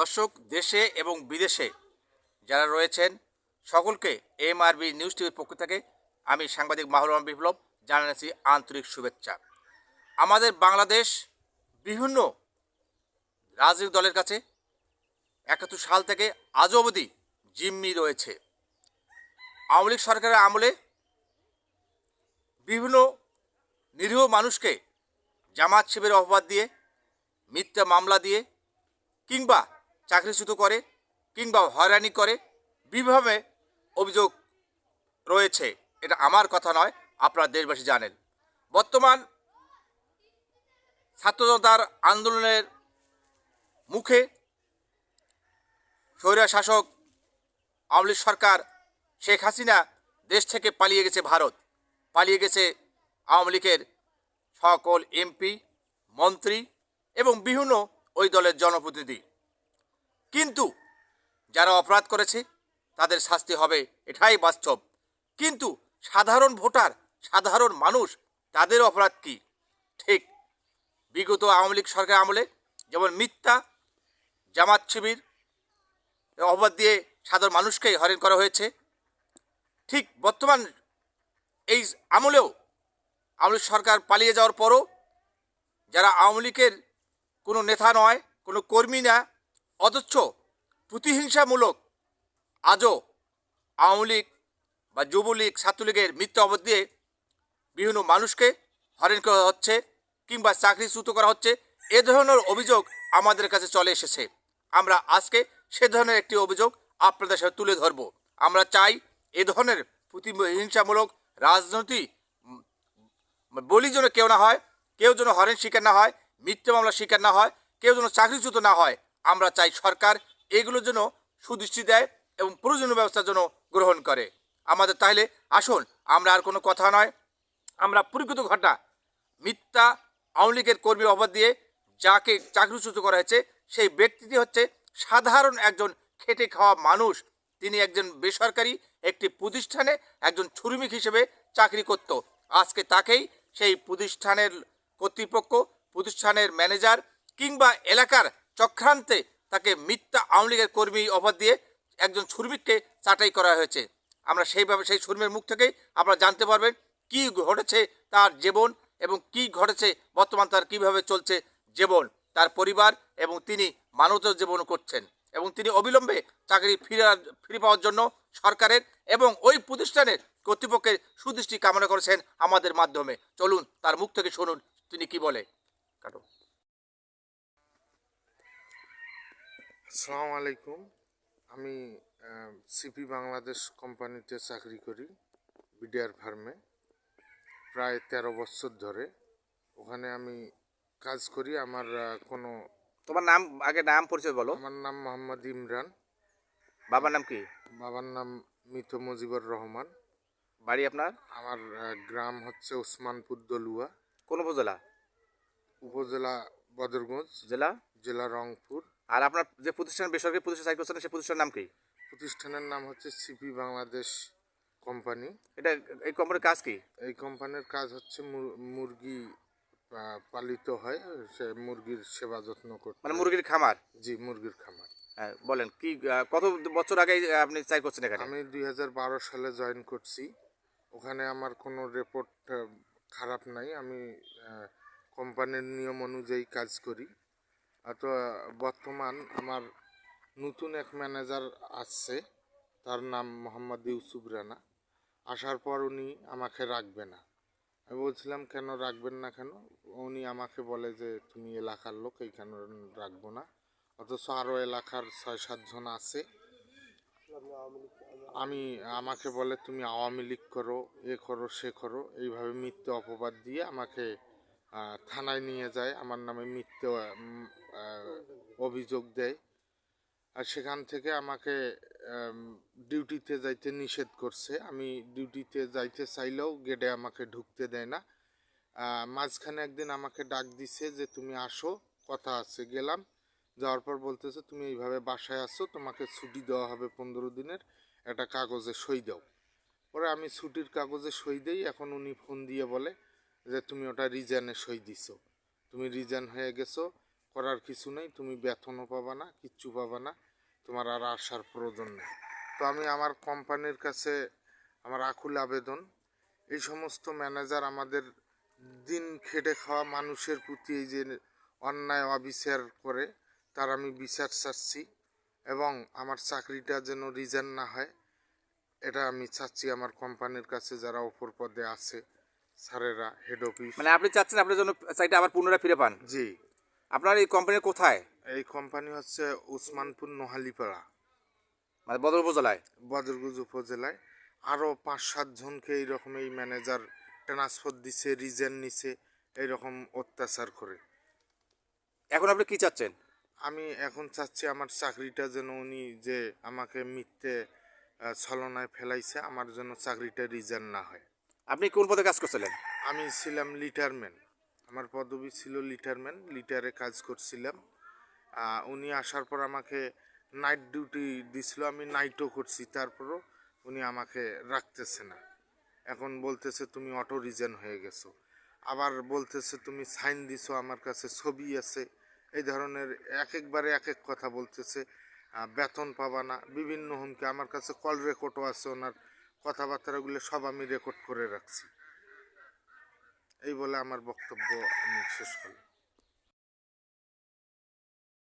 দর্শক দেশে এবং বিদেশে যারা রয়েছেন, সকলকে এম আরবি নিউজ টিভির পক্ষ থেকে আমি সাংবাদিক মাহুর রহমান বিপ্লব জানাচ্ছি আন্তরিক শুভেচ্ছা। আমাদের বাংলাদেশ বিভিন্ন রাজনৈতিক দলের কাছে একাত্তর সাল থেকে আজও অবধি জিম্মি রয়েছে। আওয়ামী লীগ সরকারের আমলে বিভিন্ন নিরীহ মানুষকে জামাত শিবিরের অপবাদ দিয়ে, মিথ্যা মামলা দিয়ে কিংবা চাকরিচ্যুত করে কিংবা হয়রানি করে বিভিন্নভাবে অভিযোগ রয়েছে। এটা আমার কথা নয়, আপনারা দেশবাসী জানেন। বর্তমান ছাত্র জনতার আন্দোলনের মুখে স্বৈরা শাসক আওয়ামী লীগ সরকার শেখ হাসিনা দেশ থেকে পালিয়ে গেছে ভারত। পালিয়ে গেছে আওয়ামী লীগের সকল এমপি, মন্ত্রী এবং বিভিন্ন ওই দলের জনপ্রতিনিধি। কিন্তু যারা অপরাধ করেছে, তাদের শাস্তি হবে, এটাই বাস্তব। কিন্তু সাধারণ ভোটার, সাধারণ মানুষ, তাদের অপরাধ কি? ঠিক, বিগত আওয়ামী লীগ সরকার আমলে যেমন মিথ্যা, জামাত শিবির অপবাদ দিয়ে সাধারণ মানুষকে হরেন করা হয়েছে, ঠিক বর্তমান এই আমলেও আওয়ামী সরকার পালিয়ে যাওয়ার পরও যারা আওয়ামী লীগের কোনো নেতা নয়, কোনো কর্মী না অথচ প্রতিহিংসামূলক আজও আওয়ামী লীগ বা যুবলীগ, ছাত্রলীগের মিথ্যা অবধ দিয়ে বিভিন্ন মানুষকে হরেন করা হচ্ছে কিংবা চাকরিচ্যুত করা হচ্ছে, এ ধরনের অভিযোগ আমাদের কাছে চলে এসেছে। আমরা আজকে সে ধরনের একটি অভিযোগ আপনাদের সাথে তুলে ধরব। আমরা চাই এ ধরনের প্রতিহিংসামূলক রাজনীতি বলি যেন কেউ না হয়, কেউ যেন হরেন শিকার না হয়, মিথ্যে মামলা শিকার না হয়, কেউ যেন চাকরিচ্যুত না হয় আমরা চাই সরকার এগুলোর জন্য সুদৃষ্টি দেয় এবং প্রয়োজনীয় ব্যবস্থার জন্য গ্রহণ করে। আমাদের তাহলে আসুন, আমরা আর কোনো কথা নয়। আমরা পরিকৃত ঘটনা, মিথ্যা আওয়ামী লীগের কর্মী অবাদ দিয়ে যাকে চাকরিচ্যুত করা হয়েছে, সেই ব্যক্তিটি হচ্ছে সাধারণ একজন খেটে খাওয়া মানুষ। তিনি একজন বেসরকারি একটি প্রতিষ্ঠানে একজন শ্রমিক হিসেবে চাকরি করত। আজকে তাকেই সেই প্রতিষ্ঠানের কর্তৃপক্ষ, প্রতিষ্ঠানের ম্যানেজার কিংবা এলাকার চক্রান্তে তাকে মিথ্যা আওয়ামী লীগের কর্মী অফার দিয়ে একজন শ্রমিককে চাটাই করা হয়েছে। আমরা সেইভাবে সেই শ্রমিকের মুখ থেকেই আপনারা জানতে পারবেন কি ঘটেছে তার জীবন এবং কি ঘটেছে বর্তমান তার কীভাবে চলছে জীবন, তার পরিবার এবং তিনি মানবতার জীবন করছেন এবং তিনি অবিলম্বে চাকরি ফিরে ফিরে পাওয়ার জন্য সরকারের এবং ওই প্রতিষ্ঠানের কর্তৃপক্ষের সুদৃষ্টি কামনা করেছেন আমাদের মাধ্যমে। চলুন তার মুখ থেকে শুনুন তিনি কি বলে। কাটো। আসসালামু আলাইকুম। আমি সিপি বাংলাদেশ কোম্পানিতে চাকরি করি বিডিআর ফার্মে। প্রায় তেরো বছর ধরে। ওখানে আমি কাজ করি আমার কোনো তোমার নাম আগে নাম পরিচয় বলো। আমার নাম মোহাম্মদ ইমরান। বাবার নাম কি? বাবার নাম মিথু মুজিবুর রহমান। বাড়ি আপনার? আমার গ্রাম হচ্ছে ওসমানপুর দলুয়া। কোন উপজেলা? উপজেলা বদরগঞ্জ। জেলা? জেলা রংপুর। আর আপনার যে প্রতিষ্ঠান বেসরকারি প্রতিষ্ঠান চাকরি করছেন সেই প্রতিষ্ঠানের নাম কি? প্রতিষ্ঠানের নাম হচ্ছে সিপি বাংলাদেশ কোম্পানি। এটা এই কোম্পানির কাজ কি? এই কোম্পানির কাজ হচ্ছে মুরগি পালিত হয় সে মুরগির সেবা যত্ন করতে মানে মুরগির খামার? জি মুরগির খামার। বলেন কি কত বছর আগে আপনি চাই করছেন এখানে? আমি দুই হাজার বারো সালে জয়েন করছি। ওখানে আমার কোনো রিপোর্ট খারাপ নাই। আমি কোম্পানির নিয়ম অনুযায়ী কাজ করি। তো বর্তমান আমার নতুন এক ম্যানেজার আসছে, তার নাম মোহাম্মদ ইউসুফ রানা। আসার পর উনি আমাকে রাখবে না। আমি বলছিলাম, কেন রাখবেন না কেন? উনি আমাকে বলে যে, তুমি এলাকার লোক, এইখানে রাখব না। অথচ আরও এলাকার ছয় সাতজন আছে। আমি, আমাকে বলে, তুমি আওয়ামী লীগ করো, এ করো, সে করো। এইভাবে মিথ্যে অপবাদ দিয়ে আমাকে থানায় নিয়ে যায়, আমার নামে মিথ্যে অভিযোগ দেয়। আর সেখান থেকে আমাকে ডিউটিতে যাইতে নিষেধ করছে। আমি ডিউটিতে যাইতে চাইলেও গেটে আমাকে ঢুকতে দেয় না। মাঝখানে একদিন আমাকে ডাক দিছে যে, তুমি আসো, কথা আছে, গেলাম। যাওয়ার পর বলতেছে, তুমি এইভাবে বাসায় আসো তোমাকে ছুটি দেওয়া হবে পনেরো দিনের, একটা কাগজে সই দাও। পরে আমি ছুটির কাগজে সই দেই, এখন উনি ফোন দিয়ে বলে যে তুমি ওটা রিজানে সই দিছো। তুমি রিজান হয়ে গেছো, করার কিছু নেই, তুমি বেতনও পাবা না, কিচ্ছু পাবা না, তোমার আর আসার প্রয়োজন নেই। তো আমি আমার কোম্পানির কাছে আমার আকুল আবেদন, এই সমস্ত ম্যানেজার আমাদের দিন খেটে খাওয়া মানুষের প্রতি এই যে অন্যায়, অবিচার করে, তার আমি বিচার চাচ্ছি এবং আমার চাকরিটা যেন রিজাইন না হয়, এটা আমি চাচ্ছি আমার কোম্পানির কাছে যারা ওপর পদে আছে। স্যারেরা হেড অফিস মানে আপনি চাচ্ছেন আপনার জন্য চাকরিটা আবার পুনরায় ফিরে পান? জি। আপনার এই কোম্পানির কোথায়? এই কোম্পানি হচ্ছে উসমানপুর নোহালিপাড়া। মানে বদর উপজেলায়? বদরগুজ উপজেলায়। আরও পাঁচ সাত জনকে এইরকম এই ম্যানেজার ট্রান্সফার দিছে রিজেন নিছে এইরকম অত্যাচার করে। এখন আপনি কি চাচ্ছেন? আমি এখন চাচ্ছি আমার চাকরিটা যেন উনি যে আমাকে মিথ্যে ছলনায় ফেলাইছে আমার জন্য চাকরিটা রিজাইন না হয়। আপনি কোন পদে কাজ করছিলেন? আমি ছিলাম লিটারম্যান। আমার পদবি ছিল লিটারম্যান, লিটারে কাজ করছিলাম। উনি আসার পর আমাকে নাইট ডিউটি দিছিল, আমি নাইটও করছি, তারপরও উনি আমাকে রাখতেছে না। এখন বলতেছে, তুমি অটো রিজেন হয়ে গেছো। আবার বলতেছে, তুমি সাইন দিছো, আমার কাছে ছবি আছে। এই ধরনের এক একবারে এক এক কথা বলতেছে। বেতন পাবা না, বিভিন্ন হুমকি। আমার কাছে কল রেকর্ডও আছে ওনার। কথাবার্তাগুলো সব আমি রেকর্ড করে রাখছি। এই বলে আমার বক্তব্য আমি শেষ করলাম।